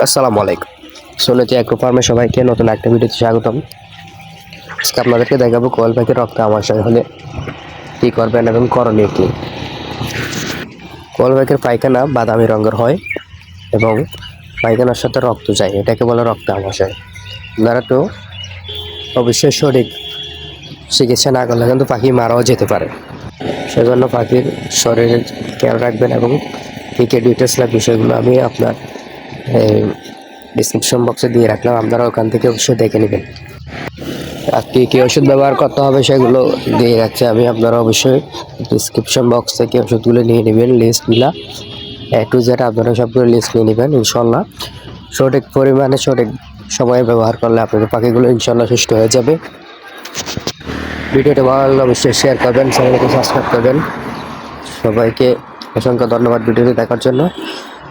আসসালামু আলাইকুম। সোনেতি অ্যাগ্রো ফার্মে সবাইকে নতুন একটা ভিডিওতে স্বাগতম। আজকে আপনাদেরকে দেখাবো কোয়েল পাখির রক্ত আমাশয় হলে কী করবেন এবং করণীয় কী। কোয়েল পাখির পায়খানা বাদামি রঙের হয় এবং পায়খানার সাথে রক্ত যায়, এটাকে বলে রক্ত আমাশয়। আপনারা তো অবশ্যই সঠিক চিকিৎসা না করলে কিন্তু পাখি মারাও যেতে পারে। সেজন্য পাখির শরীরের খেয়াল রাখবেন এবং কী কী ডিটেলস লাগবে সেগুলো আমি আপনার ডিসক্রিপশন বক্সে দিয়ে রাখলাম, আপনারা ওখান থেকে অবশ্যই দেখে নেবেন। আর কী কী ওষুধ ব্যবহার করতে হবে সেগুলো দিয়ে রাখছি আমি, আপনারা অবশ্যই ডিসক্রিপশন বক্স থেকে ওষুধগুলো নিয়ে নেবেন লিস্টগুলো এ টু জেড আপনারা সবগুলো লিস্ট নিয়ে নেবেন ইনশাল্লাহ সঠিক পরিমাণে সঠিক সময়ে ব্যবহার করলে আপনাদের পাখিগুলো ইনশাল্লাহ সুস্থ হয়ে যাবে। ভিডিওটা ভালো লাগলে অবশ্যই শেয়ার করবেন চ্যানেলকে সাবস্ক্রাইব করবেন। সবাইকে অসংখ্য ধন্যবাদ ভিডিওটি দেখার জন্য।